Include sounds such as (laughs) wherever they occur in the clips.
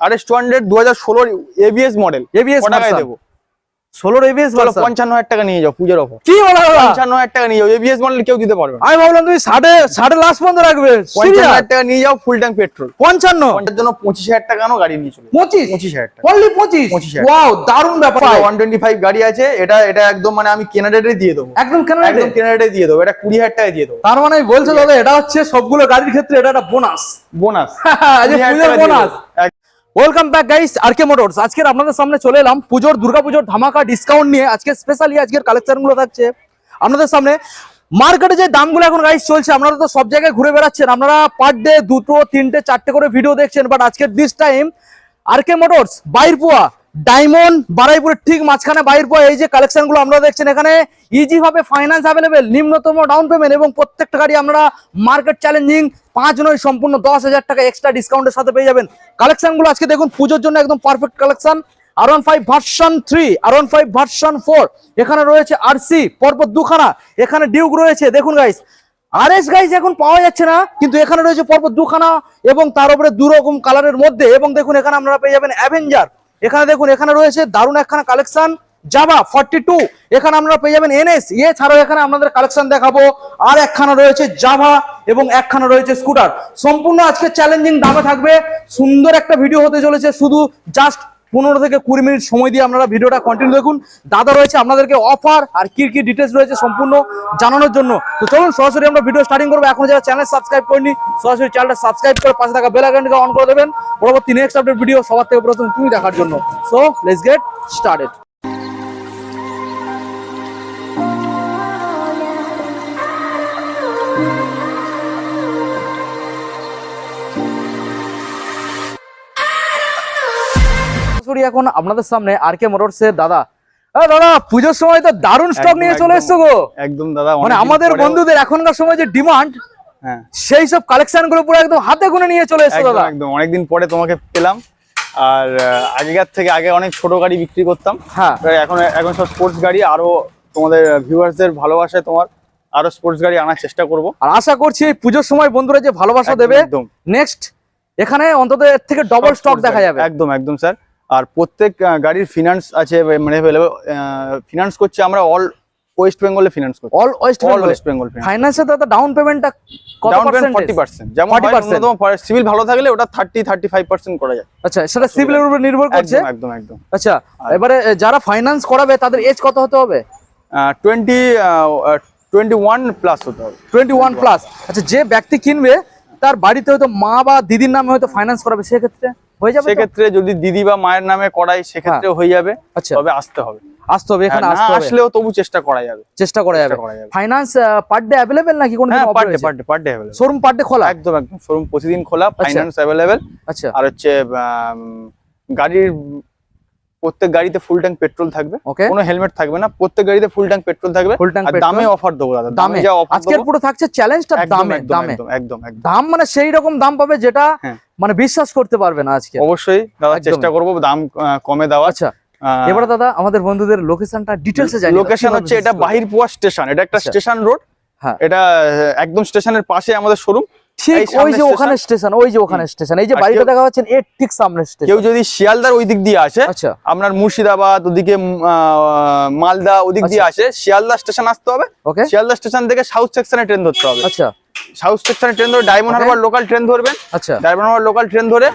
আর S two হান্ড্রেড দু হাজার ষোলোর এবিএস মডেল এবিএস টাকায় দেবো? ষোলোর এবিএস চলো পঞ্চান্ন হাজার টাকা নিয়ে যাও পুজোর অফার কি বলা পঞ্চান্ন হাজার টাকা নিয়ে যাও। এবিএস মডেল কেউ দিতে পারবে আমি ভাবলাম তুমি সাড়ে সাড়ে লাস্ট পর্যন্ত রাখবে। পঞ্চান্ন হাজার টাকা নিয়ে যাও ফুল ট্যাঙ্ক পেট্রোল পঞ্চান্ন? জন্য পঁচিশ হাজার টাকারও গাড়ি নিয়ে চলে পঁচিশ? পঁচিশ হাজার টাকা। অনলি পঁচিশ? 25,000 ওয়াও দারুণ ব্যাপার। ওয়ান টোয়েন্টি ফাইভ গাড়ি আছে। এটা এটা একদম মানে আমি কেনা রেটে দিয়ে দেবো। একদম কেন একদম কেনা রেটে দিয়ে দেবো। এটা কুড়ি হাজার টাকা দিয়ে দেবো। তার মানে বলছো দাদা এটা হচ্ছে সবগুলো গাড়ির ক্ষেত্রে এটা একটা bonus bonus bonus welcome back guys R K Motors আজকের আপনাদের সামনে চলে এলাম পুজোর, দুর্গাপুজোর ধামাকা ডিসকাউন্ট নিয়ে। আজকে স্পেশালি আজকের কালেকশনগুলো থাকছে। আপনাদের সামনে মার্কেটে যে দামগুলো এখন গাইস চলছে, আপনারা তো সব জায়গায় ঘুরে বেড়াচ্ছেন। আপনারা পার ডে দুটো, তিনটে, চারটে করে ভিডিও দেখছেন বাট আজকের this time R K Motors বাইরপুয়া diamond, বারাইপুরের ঠিক মাঝখানে বাইরপুয়া এই যে কালেকশনগুলো আপনারা দেখছেন এখানে ইজি ভাবে ফাইন্যান্স অ্যাভেলেবেল নিম্নতম ডাউন পেমেন্ট এবং প্রত্যেকটা গাড়ি আপনারা মার্কেট চ্যালেঞ্জিং পাঁচ নয় সম্পূর্ণ দশ হাজার টাকা এক্সট্রা ডিসকাউন্টের সাথে পেয়ে যাবেন। কালেকশনগুলো আজকে দেখুন, পুজোর জন্য একদম পারফেক্ট কালেকশন আর ওয়ান ফাইভ ভার্সন থ্রি আর ওয়ান ফাইভ ভার্সন ফোর এখানে রয়েছে আরসি পরপর দুখানা, এখানে ডিউক রয়েছে। দেখুন গাইস আর এস গাইজ এখন পাওয়া যাচ্ছে না, কিন্তু এখানে রয়েছে পরপর দুখানা এবং তার উপরে দু রকম কালারের মধ্যে এবং দেখুন এখানে আপনারা পেয়ে যাবেন অ্যাভেঞ্জার এখানে দেখুন, এখানে রয়েছে দারুণ একখানা কালেকশন জাভা ফর্টি টু এখানে আপনারা পেয়ে যাবেন এনএস এছাড়াও এখানে আপনাদের কালেকশন দেখাবো। আর একখানা রয়েছে জাভা এবং একখানা রয়েছে স্কুটার সম্পূর্ণ আজকে চ্যালেঞ্জিং দামে থাকবে। সুন্দর একটা ভিডিও হতে চলেছে, শুধু জাস্ট পনেরো থেকে কুড়ি মিনিট সময় দিয়ে আপনারা ভিডিওটা কন্টিনিউ দেখুন। দাদা রয়েছে, আপনাদেরকে অফার আর কি কি ডিটেলস রয়েছে সম্পূর্ণ জানানোর জন্য। তো চলুন, সরাসরি আমরা ভিডিও স্টার্টিং করব। এখন যারা চ্যানেল সাবস্ক্রাইব করিনি সরাসরি চ্যানেলটা সাবস্ক্রাইব করে পাশে থাকা বেল আইকনটাকে অন করে দেবেন। পরবর্তী নেক্সট আপডেট ভিডিও সবার থেকে প্রথম তুমি দেখার জন্য। সো লেটস গেট স্টার্টেড সরাসরি এখন আপনাদের সামনে আর কে মোটরস এর দাদা। দাদা পুজোর সময় তো দারুণ স্টক নিয়ে চলে এসছো গো। একদম দাদা মানে আমাদের বন্ধুদের এখনকার সময় যে ডিমান্ড হ্যাঁ। সেই সব কালেকশনগুলো পুরো একদম হাতে গুনে নিয়ে চলে এসছো দাদা। একদম। অনেকদিন পরে তোমাকে পেলাম। আর আগেকার থেকে আগে অনেক ছোট গাড়ি বিক্রি করতাম। হ্যাঁ। এখন এখন সব স্পোর্টস গাড়ি আরও তোমাদের ভিউয়ার্সদের ভালোবাসায় তোমার আরও স্পোর্টস গাড়ি আনার চেষ্টা করব। আর আশা করছি এই পুজোর সময় বন্ধুরা যে ভালোবাসা দেবে একদম নেক্সট এখানে অন্তত এর থেকে ডবল স্টক দেখা যাবে। একদম একদম স্যার আর প্রত্যেক গাড়ির ফিনান্স আছে মানে ফিনান্স করছে আমরা অল ওয়েস্ট বেঙ্গলে ফিনান্স করছি। All west all west Bengal ফাইন্যান্সে দাদা ডাউন পেমেন্টটা কত পার্সেন্ট পার্সেন্ট যেমন 40% সিভিল ভালো থাকলে ওটা থার্টি থার্টি ফাইভ পার্সেন্ট করা যায়। আচ্ছা সেটা সিভিলের উপর নির্ভর করছে? একদম একদম আচ্ছা এবারে যারা ফাইন্যান্স করাবে তাদের এজ কত হতে হবে? টোয়েন্টি টোয়েন্টি ওয়ান প্লাস হতে হবে। টোয়েন্টি ওয়ান প্লাস আচ্ছা যে ব্যক্তি কিনবে তার বাড়িতে হয়তো মা বা দিদির নামে হয়তো ফাইন্যান্স করাবে সেক্ষেত্রে? হয়ে যাবে সেক্ষেত্রে যদি দিদি বা মায়ের নামে করাই সেক্ষেত্রে হয়ে। যাবে। আচ্ছা। তবে আসতে হবে। আসতে হবে এখানে হ্যাঁ, আসতে হবে। আসলেও তবু চেষ্টা করা যাবে। চেষ্টা করা যাবে। ফাইন্যান্স পার ডে অ্যাভেলেবেল নাকি কোনো হ্যাঁ per day per day per day showroom per day খোলা? একদম একদম। শোরুম প্রতিদিন খোলা ফাইন্যান্স অ্যাভেলেবেল আচ্ছা। আর হচ্ছে গাড়ির প্রত্যেক গাড়িতে ফুল ট্যাঙ্ক পেট্রোল থাকবে। কোনো হেলমেট থাকবে না প্রত্যেক গাড়িতে ফুল ট্যাঙ্ক পেট্রোল থাকবে। ফুল ট্যাঙ্ক দামে অফার দেবো দাদা দামে যা অফার আজকের পুরো থাকছে চ্যালেঞ্জটা দামে দামে। একদম একদম দাম মানে সেই রকম দাম পাবে যেটা হ্যাঁ। মানে বিশ্বাস করতে পারবে না আজকে। অবশ্যই দাদা চেষ্টা করব দাম কমে দেওয়া আচ্ছা এবারে দাদা আমাদের বন্ধুদের লোকেশনটা ডিটেলসে জানি লোকেশন হচ্ছে এটা বাহিরপুয়া স্টেশন এটা একটা আচ্ছা। স্টেশন রোড হ্যাঁ। এটা একদম স্টেশনের পাশে আমাদের শোরুম ঠিক ওই যে ওখানে স্টেশন ওই যে ওখানে স্টেশন এই যে বাড়িটা দেখা যাচ্ছে এর ঠিক সামনে কেউ স্টেশন যদি শিয়ালদার ওই দিক দিয়ে আসে আচ্ছা। আপনার মুর্শিদাবাদ ওদিকে মালদা ওদিক দিয়ে আসে শিয়ালদা স্টেশন আসতে হবে। ওকে। শিয়ালদা স্টেশন থেকে সাউথ সেকশনে ট্রেন ধরতে হবে। আচ্ছা। সাউথ সেকশনে ট্রেন ধরে ডায়মন্ড হারবার লোকাল ট্রেন ধরবেন। আচ্ছা। ডায়মন্ড হারবার লোকাল ট্রেন ধরে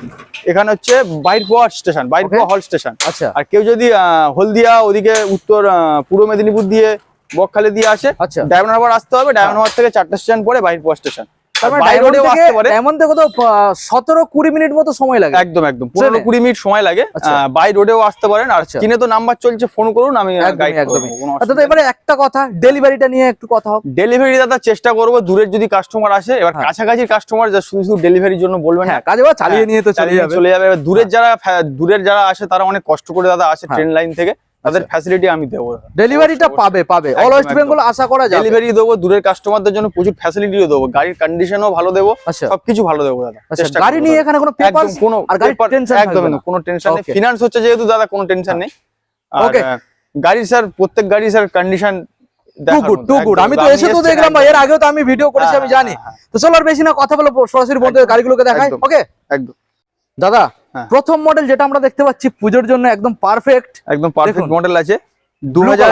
এখানে হচ্ছে বাইরপোয়া স্টেশন বাইরপোয়া হল স্টেশন আচ্ছা। আর কেউ যদি হলদিয়া ওদিকে উত্তর পূর্ব মেদিনীপুর দিয়ে বকখালি দিয়ে আসে আচ্ছা। ডায়মন্ড হারবার আসতে হবে। ডায়মন্ড হারবার থেকে চারটে স্টেশন পরে বাইরপোয়া স্টেশন মানে রোডেও থেকে কত সতেরো কুড়ি মিনিট মতো সময় লাগে। একদম একদম। পনেরো কুড়ি মিনিট সময় লাগে। আচ্ছা। বাই রোডেও আসতে পারেন। আর আচ্ছা। কিনে তো নাম্বার চলছে ফোন করুন আমি একদমই আচ্ছা এবারে একটা কথা ডেলিভারিটা নিয়ে একটু কথা হোক। ডেলিভারি দাদা চেষ্টা করব দূরের যদি কাস্টমার আসে এবার হ্যাঁ। কাছাকাছি কাস্টমার যা শুধু শুধু ডেলিভারির জন্য বলবেন হ্যাঁ কাজে চালিয়ে হ্যাঁ, নিয়ে তো চলে যাবে। চলে যাবে। দূরের যারা দূরের যারা আসে তারা অনেক কষ্ট করে দাদা আসে হ্যাঁ। ট্রেন লাইন থেকে। তাদের আচ্ছা। ফ্যাসিলিটি আমি দেবো। ডেলিভারিটা পাবে পাবে। অল ওয়েস্ট বেঙ্গল আশা করা যাবে। ডেলিভারি দেবো দূরের কাস্টমারদের জন্য প্রচুর ফ্যাসিলিটিও দেবো। গাড়ির কন্ডিশনও ভালো দেবো আচ্ছা। সবকিছু ভালো দেবো দাদা। আচ্ছা গাড়ি নিয়ে এখানে কোনো কোনো আর গাড়ির টেনশন নেই। ফিনান্স হচ্ছে যেহেতু দাদা কোনো টেনশন নেই। Okay. গাড়ি স্যার প্রত্যেক গাড়ি sir condition too good too good আমি তো এসে তো দেখলাম বা এর আগেও তো আমি ভিডিও করেছি আমি জানি। তো চলো আর বেশি না কথা বলে সরাসরি বন্ধু একদম, গাড়িগুলোকে দেখাই ওকে একদম। দাদা হ্যাঁ। প্রথম মডেল যেটা আমরা দেখতে পাচ্ছি পুজোর জন্য একদম পারফেক্ট একদম পারফেক্ট মডেল আছে। দু হাজার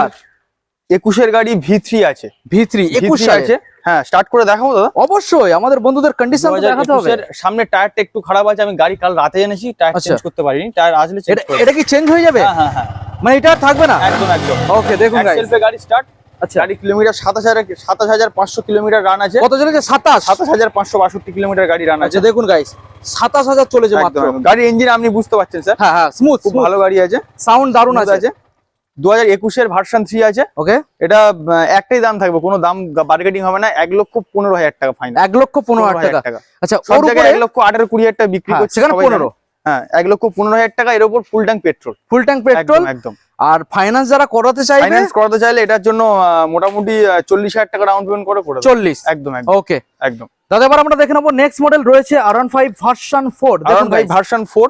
একুশের গাড়ি ভি থ্রি আছে। ভি থ্রি একুশ আছে। হ্যাঁ স্টার্ট করে দেখাবো দাদা। অবশ্যই আমাদের বন্ধুদের কন্ডিশন দেখাতে হবে। সামনে টায়ারটা একটু খারাপ আছে আমি গাড়ি কাল রাতে এনেছি টায়ার আচ্ছা। চেঞ্জ করতে পারিনি টায়ার আসলে এটা এটা কি চেঞ্জ হয়ে যাবে? হ্যাঁ হ্যাঁ হ্যাঁ। মানে এটা থাকবে না? একদম একদম। ওকে দেখুন গাড়ি স্টার্ট আচ্ছা। গাড়ি কিলোমিটার সাতাশ হাজার সাতাশ হাজার পাঁচশো কিলোমিটার রান আছে। কত চলেছে? সাতাশ? সাতাশ হাজার পাঁচশো বাষট্টি কিলোমিটার গাড়ি রান আছে। আচ্ছা দেখুন গাইস সাতাশ হাজার চলেছে। গাড়ির ইঞ্জিন আপনি বুঝতে পারছেন স্যার হ্যাঁ হ্যাঁ স্মুথ খুব ভালো গাড়ি আছে। সাউন্ড দারুণ আছে। দু হাজার একুশের ভার্সন থ্রি আছে। ওকে এটা একটাই দাম থাকবে কোনো দাম বার্গেটিং হবে না। এক লক্ষ পনেরো হাজার টাকা ফাইন এক লক্ষ পনেরো হাজার টাকা। আচ্ছা এক লক্ষ আঠারো কুড়ি হাজার টাকা বিক্রি হ্যাঁ, করছে। পনেরো। হ্যাঁ এক লক্ষ পনেরো হাজার টাকা এর উপর full tank petrol full tank petrol একদম আর ফাইন্যান্স যারা করাতে চাইবে? ফাইন্যান্স করাতে চাইলে এটার জন্য মোটামুটি চল্লিশ হাজার টাকা ডাউন পেমেন্ট করে করে চল্লিশ? একদম ওকে একদম। দাদা এবার আমরা দেখে নেব নেক্সট মডেল রয়েছে আর ওয়ান ফাইভ ভার্সন ফোর কারণ ভাই ভার্সন ফোর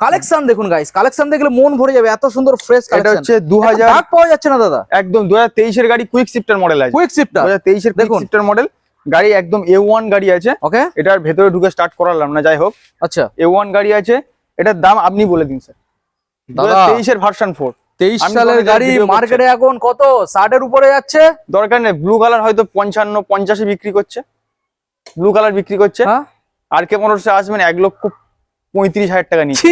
কালেকশন দেখুন গাইস কালেকশন দেখলে মন ভরে যাবে এত সুন্দর ফ্রেশ এটা হচ্ছে দু হাজার পাওয়া যাচ্ছে না দাদা? একদম দু হাজার তেইশের গাড়ি কুইক শিফটার মডেল আছে। কুইক শিফটার হাজার তেইশের কুইক দেখুন। শিফটার মডেল গাড়ি একদম এ ওয়ান গাড়ি আছে। ওকে এটার ভেতরে ঢুকে স্টার্ট করালাম না যাই হোক। আচ্ছা। এ ওয়ান গাড়ি আছে। এটার দাম আপনি বলে দিন স্যার। তেইশের ভার্সন ফোর তেইশ সালের গাড়ি মার্কেটে এখন কত? ষাটের উপরে যাচ্ছে? দরকার নেই ব্লু কালার হয়তো পঞ্চান্ন পঞ্চাশে বিক্রি করছে। ব্লু কালার বিক্রি করছে। হ্যাঁ? আর কে মোটরসে আসবেন এক লক্ষ পঁয়ত্রিশ হাজার টাকা নিচ্ছে।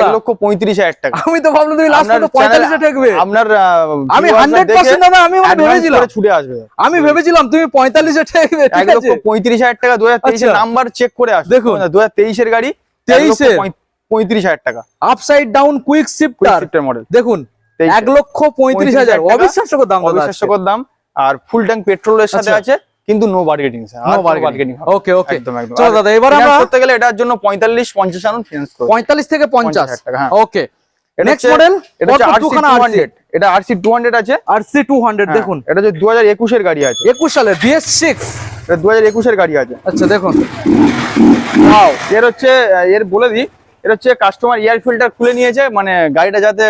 এক লক্ষ পঁয়ত্রিশ হাজার টাকা। আমি তো ভাবলাম তুমি পঁয়তাল্লিশে ঠেকবে। আপনার আমি হান্ড্রেড পার্সেন্ট দাদা আমি ভেবেছিলাম। ছুটে আসবে। আমি ভেবেছিলাম তুমি পঁয়তাল্লিশে ঠেকবে এক লক্ষ পঁয়ত্রিশ হাজার টাকা দু হাজার। নাম্বার চেক করে আসবে। দেখুন। দু হাজার তেইশের গাড়ি 23 এর? পঁয়ত্রিশ হাজার টাকা। Upside down quick shifter model দেখুন এক লক্ষ পঁয়ত্রিশ হাজার অবিশ্বাস্যকর দাম অবিশ্বাস্যকর দাম। আর ফুল ট্যাঙ্ক পেট্রোলের সাথে আচ্ছা। আছে কিন্তু no bargaining No bargaining। Okay okay একদম একদম। চলো দাদা এবার আমরা করতে গেলে এটার জন্য পঁয়তাল্লিশ পঞ্চাশ আনুন ফিনান্স করব পঁয়তাল্লিশ থেকে পঞ্চাশ। 50,000 টাকা, হ্যাঁ। ওকে এটা নেক্সট মডেল এটা হচ্ছে আরসি দুখানা টু আরসি হান্ড্রেড এটা আরসি টু হান্ড্রেড আছে। আরসি টু হান্ড্রেড হ্যাঁ, দেখুন। এটা হচ্ছে দু হাজার একুশের গাড়ি আছে। একুশ সালের বিএস সিক্স এটা দু হাজার একুশের গাড়ি আছে। আচ্ছা দেখুন। Wow, এর হচ্ছে এর বলে দিই এর হচ্ছে কাস্টমার এয়ার ফিল্টার খুলে নিয়েছে মানে গাড়িটা যাতে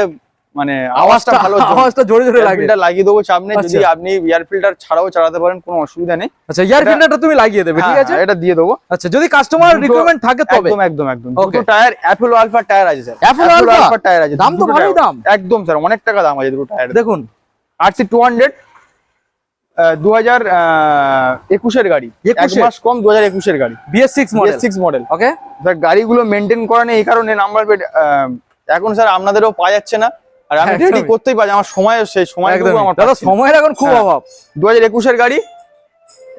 মানে আওয়াজটা ভালো (laughs) আওয়াজটা জোরে জোরে লাগে ফিল্টার লাগিয়ে দেবো সামনে যদি আচ্ছা। আপনি এয়ার ফিল্টার ছাড়াও চালাতে পারেন কোনো অসুবিধা নেই। আচ্ছা ইয়ার এটা- ফিল্টারটা তুমি লাগিয়ে দেবে ঠিক হ্যাঁ, আছে? হ্যাঁ, এটা দিয়ে দেবো। আচ্ছা যদি কাস্টমার রিকোয়ারমেন্ট থাকে তবে। একদম একদম একদম। দুটো টায়ার অ্যাপোলো আলফা টায়ার আছে স্যার Apollo Alpha? টায়ার আছে। দাম তো ভালোই দাম। একদম স্যার অনেক টাকা দাম আছে দুটো টায়ার দেখুন। আরসি টু হান্ড্রেড দু হাজার একুশের গাড়ি। এক মাস কম দু হাজার একুশের গাড়ি। BS six model six model okay sir গাড়িগুলো মেনটেন করা নেই এই কারণে নাম্বার প্লেট এখন স্যার আপনাদেরও পাওয়া যাচ্ছে না। আর আমি। রেডি করতেই পারি আমার সময় সেই সময় আমার দাদা সময়ের এখন খুব হ্যাঁ। অভাব। দু হাজার একুশের গাড়ি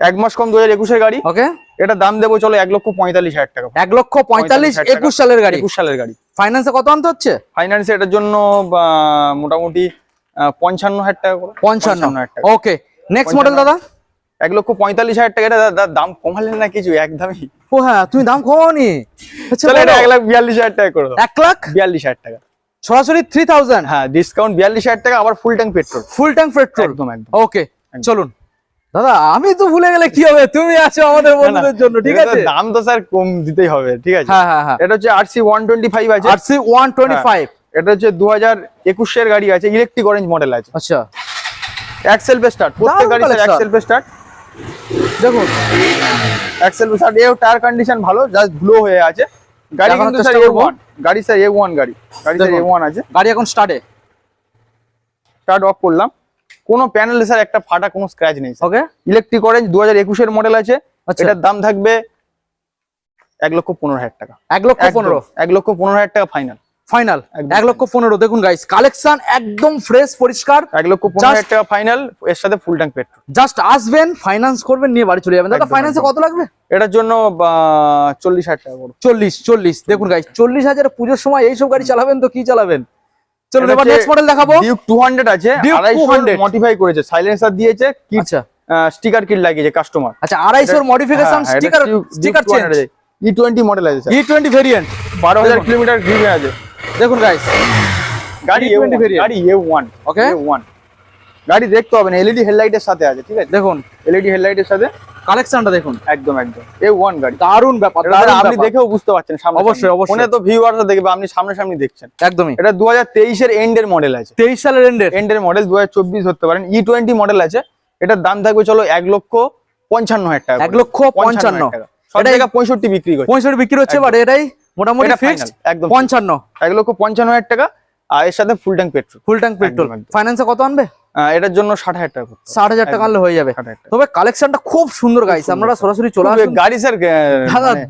এক মাস কম দু হাজার একুশের গাড়ি। ওকে এটা দাম দেবো চলো এক লক্ষ পঁয়তাল্লিশ হাজার টাকা। এক লক্ষ পঁয়তাল্লিশ একুশ সালের গাড়ি। একুশ সালের গাড়ি। ফাইন্যান্সে কত আনতে হচ্ছে? ফাইন্যান্স এটার জন্য মোটামুটি পঞ্চান্ন হাজার টাকা পঞ্চান্ন। হাজার টাকা। ওকে নেক্সট মডেল দাদা? এক লক্ষ পঁয়তাল্লিশ হাজার টাকা। এটা দা- দা- দাম কমালেন না কিছু? একদমই ও হ্যাঁ তুমি দাম কমাওনি। আচ্ছা এটা এক লাখ বিয়াল্লিশ হাজার টাকা করে এক লাখ? বিয়াল্লিশ হাজার টাকা। সরাসরি থ্রি থাউজেন্ড হ্যাঁ ডিসকাউন্ট বিয়াল্লিশ হাজার টাকা আবার full tank petrol full tank petrol একদম একদম। ওকে চলুন। দাদা আমি তো ভুলে গেলে কি হবে? তুমি আছো আমাদের বন্ধুদের জন্য ঠিক আছে? দাম তো স্যার কম দিতেই হবে ঠিক আছে? হ্যাঁ হ্যাঁ হ্যাঁ। এটা হচ্ছে আরসি ওয়ান টোয়েন্টি ফাইভ আছে। আরসি ওয়ান টোয়েন্টি ফাইভ এটা হচ্ছে দু হাজার একুশের গাড়ি আছে ইলেকট্রিক অরেঞ্জ মডেল আছে। আচ্ছা। এক্সেল স্টার্ট প্রত্যেক দারুণ গাড়ি স্যার collection। এক্সেল স্টার্ট দেখুন এক্সেল স্টার্ট এও টায়ার কন্ডিশন ভালো জাস্ট ধুলো হয়ে আছে। গাড়ি কিন্তু স্যার এ ওয়ান গাড়ি স্যার এ ওয়ান গাড়ি। গাড়ি স্যার এ ওয়ান আছে। গাড়ি এখন স্টার্টে স্টার্ট অফ করলাম। কোনো প্যানেল স্যার একটা ফাটা কোনো স্ক্র্যাচ নেই ওকে ইলেকট্রিক অরেঞ্জ দু হাজার একুশের মডেল আছে। আচ্ছা। এটার দাম থাকবে এক লক্ষ পনেরো হাজার টাকা। এক লক্ষ পনেরো। এক লক্ষ পনেরো হাজার টাকা ফাইনাল ফাইনাল এক লক্ষ পনেরো। দেখুন গাইস কালেকশন একদম ফ্রেশ পরিষ্কার। এক লক্ষ পনেরো টাকা ফাইনাল এর সাথে ফুল ট্যাঙ্ক পেট্রোল জাস্ট আসবেন ফাইন্যান্স করবেন নিয়ে বাড়ি চলে যাবেন। দাদা ফাইন্যান্সে কত লাগবে? এটার জন্য চল্লিশ হাজার টাকা চল্লিশ চল্লিশ। দেখুন গাইস চল্লিশ হাজার পুজোর সময় এইসব গাড়ি চালাবেন তো কি চালাবেন? চলুন এবার নেক্সট মডেল দেখাবো। ডিউক টু হান্ড্রেড আছে Duke আড়াইশো 200 মডিফাই করেছে সাইলেন্সার দিয়েছে কিট আচ্ছা। স্টিকার কিট লাগিয়েছে কাস্টমার আচ্ছা আড়াইশোর modification sticker sticker change E twenty model আছে ই টোয়েন্টি ভেরিয়েন্ট বারো হাজার কিলোমিটার ঘুরে আছে। দেখুন গাইস গাড়ি E20 এ variant। গাড়ি এ ওয়ান. এ ওয়ান গাড়ি দেখতে হবে না এলইডি হেডলাইটের সাথে আছে ঠিক আছে? দেখুন। এলইডি হেডলাইটের সাথে? কালেকশনটা দেখুন। একদম একদম। এ ওয়ান গাড়ি। দারুণ ব্যাপার দারুণ আপনি। দেখেও বুঝতে পারছেন সামনে অবশ্যই, অবশ্যই। ফোনে তো ভিউয়াররা দেখবে আপনি সামনাসামনি দেখছেন। একদমই। এটা দু হাজার তেইশের এন্ডের মডেল আছে। তেইশ সালের এন্ডের এন্ডের মডেল দু হাজার চব্বিশ ধরতে পারেন। ই টোয়েন্টি মডেল আছে। এটার দাম থাকবে চলো এক লক্ষ পঞ্চান্ন হাজার টাকা এক লক্ষ পঞ্চান্ন হাজার টাকা। সব এটাই- পঁয়ষট্টি বিক্রি করছে। পঁয়ষট্টি বিক্রি হচ্ছে বাট এটাই মোটামুটি ফিক্সড একদম পঞ্চান্ন। এক লক্ষ পঞ্চান্ন হাজার টাকা আর এর সাথে full tank petrol full tank petrol একদম, একদম। ফাইন্যান্সে কত আনবে? এটার জন্য ষাট হাজার টাকা ষাট হাজার টাকা আনলে হয়ে যাবে। তবে কালেকশনটা খুব সুন্দর গাইস আপনারা সরাসরি চলে খুবই গাড়ি স্যার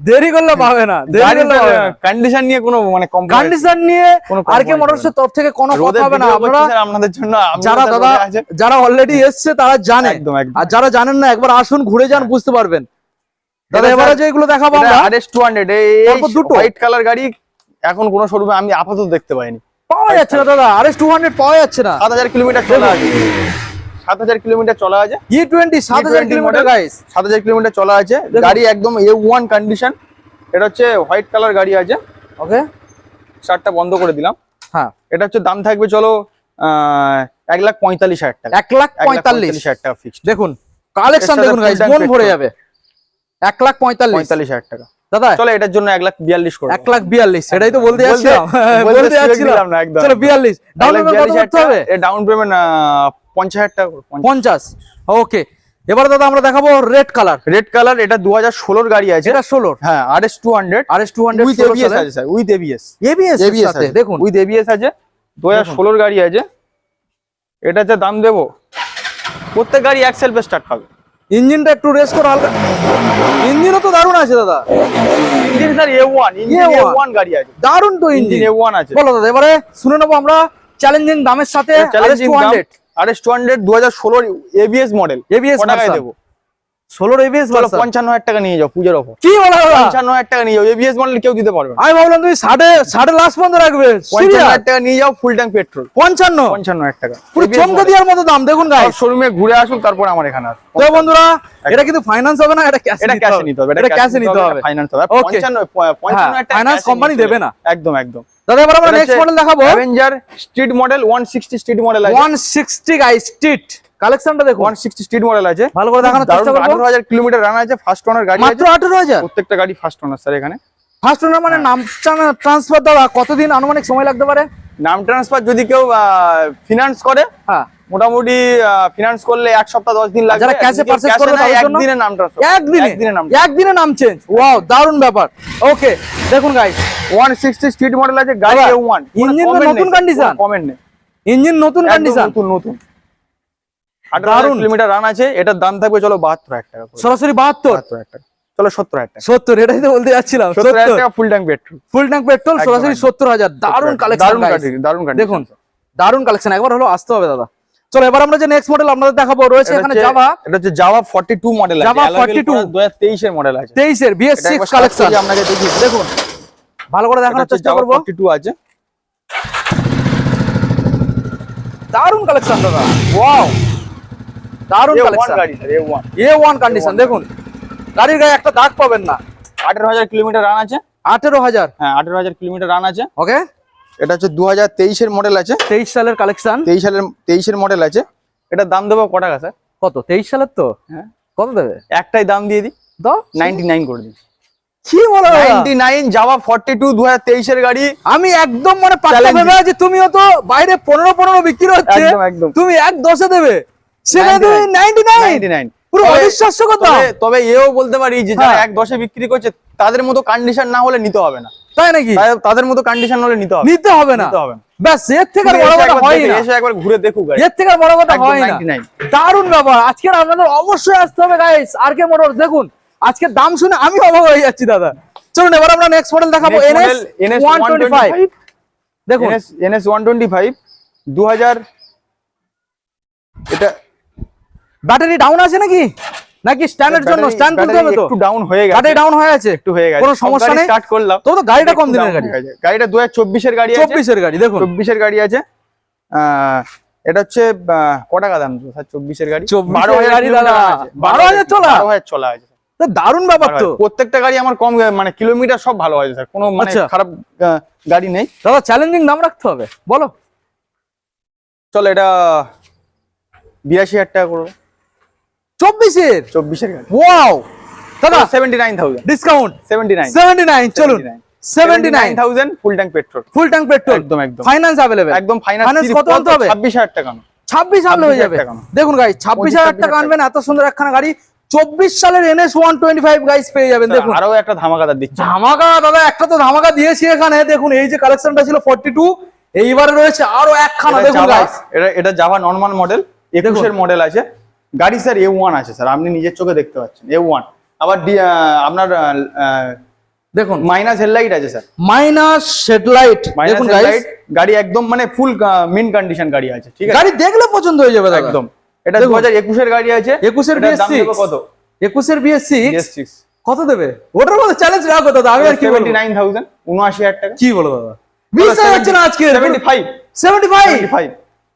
দেরি করলে পাবে না দেরি করলে কন্ডিশন নিয়ে কোনো মানে কন্ডিশন নিয়ে কোনো আর কে মোটরস তরফ থেকে কোনো কথা হবে না। আপনারা আপনাদের জন্য যারা দাদা যারা অলরেডি এসছে তারা জানে। আর যারা জানেন না একবার আসুন ঘুরে যান বুঝতে পারবেন। দাদা এবারে স্যার- যে এগুলো দেখাবো আমরা আরএস টু হান্ড্রেড পরপর দুটো? হোয়াইট কালার গাড়ি এখন কোনো শোরুমে আমি আপাতত দেখতে পাইনি। পাওয়া যাচ্ছে না দাদা আর এস টু হান্ড্রেড পাওয়া যাচ্ছে না। সাত হাজার কিলোমিটার চলা আছে। সাত হাজার কিলোমিটার চলা আছে। ই টোয়েন্টি সাত হাজার E20 কিলোমিটার। গাইস সাত হাজার কিলোমিটার চলা আছে। গাড়ি একদম এ ওয়ান কন্ডিশন এটা হচ্ছে হোয়াইট কালার গাড়ি আছে। ওকে শার্টটা বন্ধ করে দিলাম। হ্যাঁ। এটা হচ্ছে দাম থাকবে চলো আহ, এক লাখ পঁয়তাল্লিশ হাজার টাকা। এক লাখ পঁয়তাল্লিশ হাজার টাকা ফিক্সড দেখুন কালেকশন দেখুন গাইস মন ভরে যাবে। এক লাখ পঁয়তাল্লিশ। পঁয়তাল্লিশ হাজার টাকা। দাদা চলো এটার জন্য এক লাখ বিয়াল্লিশ করে এক লাখ বিয়াল্লিশ সেটাই তো বলতে যাচ্ছিলাম। বলতে বলতে যাচ্ছিলাম। না, একদম। চলো বিয়াল্লিশ। ডাউন পেমেন্ট কত করতে হবে? ডাউন পেমেন্ট পঞ্চাশ হাজার টাকা পঞ্চাশ। ওকে এবার দাদা আমরা দেখাবো রেড কালার রেড কালার এটা দু হাজার ষোলোর গাড়ি আছে। ষোলোর? হ্যাঁ R S two hundred R S two hundred with ABS আছে sir with ABS ABS ABS সাথে আছে। দেখুন। উইথ এবিএস আছে। দু হাজার ষোলোর গাড়ি আছে। এটা যে দাম দেবো প্রত্যেক গাড়ি এক সেলফে স্টার্ট হবে। ইঞ্জিনটা একটু রেস করে হালকা। ইঞ্জিনও তো দারুণ আছে দাদা। Engine sir A one engine A one গাড়ি আছে। দারুণ তো ইঞ্জিন। এ ওয়ান আছে। বলো দাদা এবারে শুনে নেব আমরা চ্যালেঞ্জিং দামের সাথে challenging two hundred RS two two হান্ড্রেড দু হাজার ষোলোর এবিএস মডেল এবিএস টাকায় দেবো? ষোলোর এবিএস চলো পঞ্চান্ন হাজার টাকা নিয়ে যাও পুজোর অফার কি বলো পঞ্চান্ন হাজার টাকা নিয়ে যাও এবিএস মডেল কেউ দিতে পারবে আমি ভাবলাম তুমি সাড়ে সাড়ে লাস্ট পর্যন্ত রাখবে। পঞ্চান্ন হাজার টাকা নিয়ে যাও ফুল ট্যাঙ্ক পেট্রোল পঞ্চান্ন? পঞ্চান্ন হাজার টাকা। পুরো চমকে দেওয়ার মতো দাম দেখুন গাই শোরুমে ঘুরে আসুন তারপর আমার এখানে আসুন। তো বন্ধুরা এটা কিন্তু ফাইন্যান্স হবে না এটা ক্যাশ এটা ক্যাশে নিতে হবে এটা ক্যাশে নিতে হবে ফাইন্যান্স হবে। পঞ্চান্ন পঞ্চান্ন হাজার টাকা finance cash এ company নিতে দেবে। না। একদম একদম। দাদা এবার আমরা নেক্সট মডেল দেখাবো। Avenger street model one sixty street model আছে। ওয়ান সিক্সটি গাই স্ট্রিট কালেকশনটা দেখো ওয়ান সিক্সটি স্ট্রিট মডেল আছে। ভালো করে দেখানোর চেষ্টা করব। আঠারো হাজার কিলোমিটার রান আছে ফার্স্ট ওনার গাড়ি মাত্র আঠেরো হাজার? প্রত্যেকটা গাড়ি ফার্স্ট ওনার স্যার এখানে। ফার্স্ট ওনার মানে নাম ট্রান্সফার দাদা কতদিন আনুমানিক সময় লাগতে পারে? নাম ট্রান্সফার যদি কেউ ফিনান্স করে হ্যাঁ। মোটামুটি ফিনান্স করলে এক সপ্তাহ দশ দিন লাগবে যারা করবে তাদের জন্য? একদিনে নাম ট্রান্সফার একদিনে একদিনে নাম একদিনে নাম চেঞ্জ ওয়াও দারুণ ব্যাপার। ওকে দেখুন guys one sixty street model আছে গাড়ি তো নতুন condition। কমেন্ট নেই। ইঞ্জিন নতুন কন্ডিশন নতুন নতুন। আঠারো দারুণ। কিলোমিটার রান আছে এটার দাম থাকবে চলো টাকা সরাসরি টাকা। চলো টাকা। এটাই তো বলতে যাচ্ছিলাম টাকা full tank petrol full tank petrol সরাসরি একদম। সত্তর হাজার। দারুণ কালেকশন দারুণ গাড়ি দেখুন দারুণ কালেকশন একবার হলো আসতে হবে দাদা। চলো এবার আমরা যে নেক্সট মডেল আপনাদের দেখাবো রয়েছে এখানে জাভা এটা হচ্ছে জাভা 42 মডেল আছে। Wheel 42 2023 এর মডেল আছে। তেইশের বিএস এটা সিক্স একবার start কালেকশন করে আপনাকে দেখি দেখুন ভালো করে দেখানোর চেষ্টা জাভা করব। 42 আছে। দারুণ কালেকশন দাদা। ওয়াও A1 কালেকশন গাড়ি sir A1 A one condition দেখুন। গাড়ির গায়ে একটা দাগ পাবেন না। 18000 কিলোমিটার রান আছে। আঠেরো হাজার। হ্যাঁ 18000 কিলোমিটার রান আছে। ওকে এটা হচ্ছে 2023 এর মডেল আছে। তেইশ সালের কালেকশন 23 সালের তেইশের মডেল আছে। এটা দাম দেবো কত টাকা স্যার কত? তেইশ সালের তো? হ্যাঁ। কত দেবে? একটাই দাম দিয়ে দিই। দাও। 99 করে দিই কি বলো 99 জাভা 42 2023 এর গাড়ি। আমি একদম মানে পাত্তা ভেবে আছি তুমিও তো বাইরে পনেরো পনেরো বিক্রি হচ্ছে। একদম একদম। তুমি দেবে। সেখানে তুমি 99 নাইনটি নাইন। 99 পুরো তবে- অবিশ্বাস্য কথা তবে- তবে এও বলতে পারি যে যারা হ্যাঁ। এক দশে বিক্রি করছে তাদের মতো কন্ডিশন না হলে নিতে হবে না। তাই নাকি? তাদের মতো কন্ডিশন হলে নিতে হবে। নিতে হবে না। ব্যাস এর থেকে বড় কথা হয় না। এসে একবার ঘুরে দেখুক। এর থেকে বড় কথা হয় না। 99 দারুণ ব্যাপার। আজকের আপনাদের অবশ্যই আসতে হবে গাইস আর কে মোটরস দেখুন আজকের দাম শুনে আমি অবাক হয়ে যাচ্ছি দাদা। চলুন এবার আমরা নেক্সট মডেল দেখাবো এনএস model NS 125 দেখুন। NS NS 125 2000 এটা ব্যাটারি ডাউন আছে নাকি? নাকি স্ট্যান্ডার্ড জন্য স্ট্যান্ড তুলতে হবে তো? একটু ডাউন হয়ে গেছে। ব্যাটারি ডাউন হয়ে আছে একটু হয়ে গেছে। কোনো সমস্যা নেই? স্টার্ট করলাম। তো তো গাড়িটা কম দিনের গাড়ি। গেছে। গাড়িটা 2024 এর গাড়ি আছে। চব্বিশের গাড়ি দেখুন। 24 এর গাড়ি আছে। এটা হচ্ছে আহ, ক টাকা দাম? স্যার 24 এর গাড়ি? 24 এর 12000 গাড়ি দাদা। 12,000 চলা? 12000 চলা আছে তো দারুণ ব্যাপার তো। প্রত্যেকটা গাড়ি আমার কম মানে কিলোমিটার সব ভালো আছে স্যার। কোনো মানে আচ্ছা। খারাপ গাড়ি নেই। দাদা চ্যালেঞ্জিং দাম রাখতে হবে। বলো। চল এটা বিরাশি হাজার টাকা করব চব্বিশের? চব্বিশের ওয়াও দাদা seventy nine thousand discount seventy nine seventy nine চলুন seventy nine thousand full tank petrol full tank petrol একদম। একদম ফাইনান্স কত আনতে হবে? ছাব্বিশ হাজার টাকা না ছাব্বিশ হয়ে যাবে। দেখুন ছাব্বিশ হাজার টাকা আনবেন এত সুন্দর একখানা গাড়ি। চব্বিশ সালের NS one twenty five guys পেয়ে যাবেন দেখুন। আরও একটা ধামাকাদার দিচ্ছে। ধামাকা দাদা একটা তো ধামাকা দিয়েছি এখানে দেখুন এই যে কালেকশনটা ছিল ফর্টি টু এইবারে রয়েছে আরও একখানা এটা দেখুন গাইস এটা এটা জাভা নর্মাল মডেল একুশের মডেল আছে। গাড়ি স্যার এ ওয়ান আছে স্যার আপনি নিজের চোখে দেখতে পাচ্ছেন এ ওয়ান আবার আপনার দেখুন। মাইনাস হেডলাইট আছে স্যার। মাইনাস হেডলাইট দেখুন গাইস হেডলাইট গাড়ি একদম মানে ফুল মিন কন্ডিশন গাড়ি আছে ঠিক আছে? গাড়ি দেখলে পছন্দ হয়ে যাবে একদম। এটা দু দেখুন। হাজার একুশের গাড়ি আছে একুশের এটার দাম BS6 কত? একুশের বিএস সিক্স বিএস সিক্স কত দেবে? ওটার মধ্যে চ্যালেঞ্জ রাখো দাদা আমি আর কি বলব? সেভেন্টি নাইন থাউজেন্ড উনআশি হাজার টাকা। কি বলো দাদা? বিশ হাজার হচ্ছে না আজকে seventy five seventy five seventy five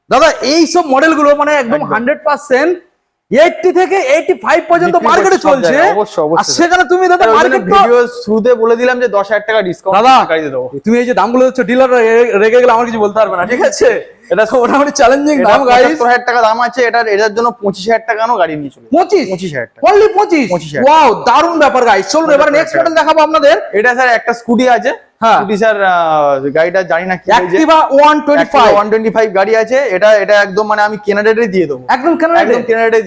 দাদা এই সব মডেলগুলো মানে একদম একদম। হান্ড্রেড পার্সেন্ট এইটটি থেকে এইটি ফাইভ পর্যন্ত বিক্রি মার্কেটে চলছে। আর সেখানে তুমি দাদা মার্কেট ভিডিও শুরুতে বলে দিলাম যে দশ হাজার টাকা ডিসকাউন্ট দাদা গাড়িতে তুমি এই যে দামগুলো দিচ্ছ ডিলার রেগে গেলে আমার কিছু বলতে পারবে না ঠিক আছে? এটা তো মোটামুটি চ্যালেঞ্জিং দাম হাজার টাকা দাম আছে এটার এটার জন্য গাড়ি নিয়ে চলে টাকা। অনলি ওয়াও দারুণ ব্যাপার গাইস চলুন এবার নেক্সট মডেল দেখাবো আপনাদের। এটা স্যার একটা স্কুটি আছে। স্যার গাড়িটা জানি না কি Activa one twenty five one twenty five গাড়ি আছে এটা এটা একদম মানে আমি দিয়ে দেবো। একদম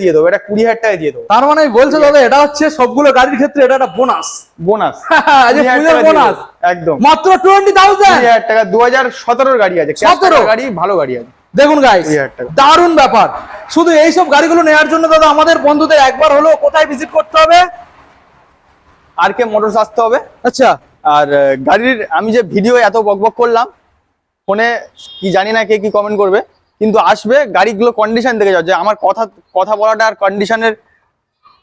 দিয়ে দেবো এটা টাকায় দিয়ে দেবো। তার মানে বলছে দাদা এটা হচ্ছে সবগুলো গাড়ির ক্ষেত্রে এটা একটা বোনাস বোনাস (laughs) আজকে বোনাস একদম। মাত্র টাকা গাড়ি আছে। cash 17 গাড়ি ভালো গাড়ি আছে। দেখুন গাইস দারুণ ব্যাপার। শুধু এইসব গাড়িগুলো নেওয়ার জন্য দাদা আমাদের বন্ধুদের একবার হলো কোথায় ভিজিট করতে হবে? আর কে মোটরস আসতে হবে? আচ্ছা। আর গাড়ির আমি যে ভিডিও এত বকবক করলাম ফোনে কি জানি না কে কি কমেন্ট করবে কিন্তু আসবে গাড়িগুলো কন্ডিশন দেখে যাও যে আমার কথা কথা বলাটা আর কন্ডিশনের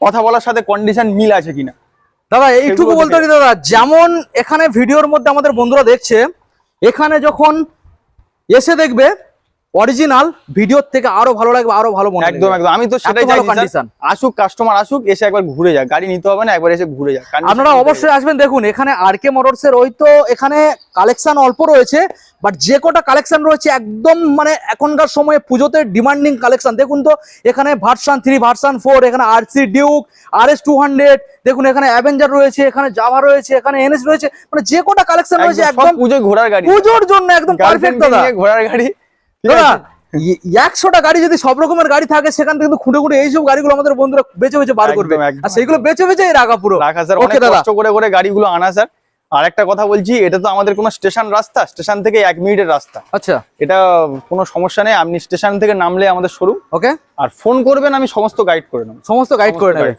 কথা বলার সাথে কন্ডিশন মিল আছে কিনা। দাদা এইটুকু বলতে পারি দাদা যেমন এখানে ভিডিওর মধ্যে আমাদের বন্ধুরা দেখছে এখানে যখন এসে দেখবে অরিজিনাল ভিডিওর থেকে আরও ভালো লাগবে আরও ভালো মনে একদম একদম। আমি তো সেটাই চাইছি আসুক কাস্টমার আসুক এসে একবার ঘুরে যাক। গাড়ি নিতে হবে না একবার এসে ঘুরে যাক। আপনারা অবশ্যই আসবেন দেখুন এখানে আর কে মোটরস এর ওই তো এখানে কালেকশন অল্প রয়েছে বাট যে কটা কালেকশন রয়েছে একদম মানে এখনকার সময়ে পুজোতে ডিমান্ডিং কালেকশন দেখুন তো এখানে ভার্সান থ্রি ভার্সান ফোর এখানে R C Duke R S two hundred দেখুন এখানে অ্যাভেঞ্জার রয়েছে এখানে জাভা রয়েছে এখানে এনএস রয়েছে মানে যে কটা কালেকশন রয়েছে একদম পুজোয় ঘোরার গাড়ি। পুজোর জন্য একদম পারফেক্ট দাদা। ঘোরার গাড়ি। একশোটা গাড়ি যদি সব রকমের গাড়ি থাকে সেখান থেকে কিন্তু খুঁটে খুঁটে এইসব গাড়িগুলো আমাদের বন্ধুরা বেঁচে বেঁচে বার করবে। আর সেইগুলো বেঁচে বেঁচে রাখা পুরো। রাখা স্যার ওকে অনেক কষ্ট করে করে গাড়িগুলো আনা স্যার। আর একটা কথা বলছি এটা তো আমাদের কোনো স্টেশন রাস্তা স্টেশন থেকে এক মিনিটের রাস্তা। আচ্ছা। এটা কোনো সমস্যা নেই আপনি স্টেশন থেকে নামলে আমাদের শোরুম। ওকে। আর ফোন করবেন আমি সমস্ত গাইড করে নেব। সমস্ত গাইড করে নেবে।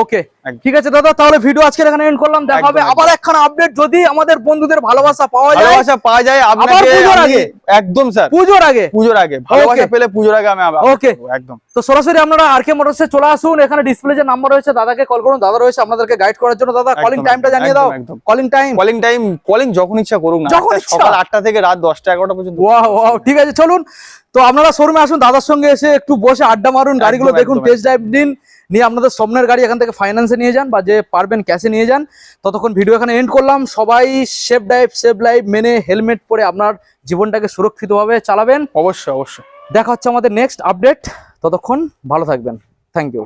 ওকে। ঠিক আছে দাদা তাহলে ভিডিও আজকের এখানে এন্ড করলাম। দেখা হবে। আবার একখানা আপডেট যদি আমাদের বন্ধুদের ভালোবাসা পাওয়া যায়। ভালোবাসা পাওয়া যায় আপনাকে পুজোর আগে? একদম স্যার। পুজোর আগে। পুজোর আগে। ভালোবাসা পেলে পুজোর আগে আমি. আসব, একদম। তো সরাসরি আপনারা আর কে মোটরসে চলে আসুন। এখানে ডিসপ্লে যে নাম্বার রয়েছে দাদাকে কল করুন। দাদা রয়েছে আপনাদেরকে গাইড করার জন্য। দাদা কলিং টাইমটা জানিয়ে দাও। Calling time calling time calling যখন ইচ্ছা করুক না। যখন। সকাল আটটা থেকে রাত দশটা এগারোটা পর্যন্ত। ওয়াও ওয়াও ঠিক আছে চলুন। তো আপনারা শোরুমে আসুন দাদার সঙ্গে এসে একটু বসে আড্ডা মারুন গাড়িগুলো দেখুন টেস্ট ড্রাইভ দিন নিয়ে আপনাদের স্বপ্নের গাড়ি এখান থেকে ফাইন্যান্সে নিয়ে যান বা যে পারবেন ক্যাশে নিয়ে যান। ততক্ষণ ভিডিও এখানে এন্ড করলাম। সবাই সেফ ড্রাইভ সেফ লাইফ মেনে হেলমেট পরে আপনার জীবনটাকে সুরক্ষিতভাবে চালাবেন। অবশ্যই অবশ্যই। দেখা হচ্ছে আমাদের নেক্সট আপডেট ততক্ষণ ভালো থাকবেন। Thank you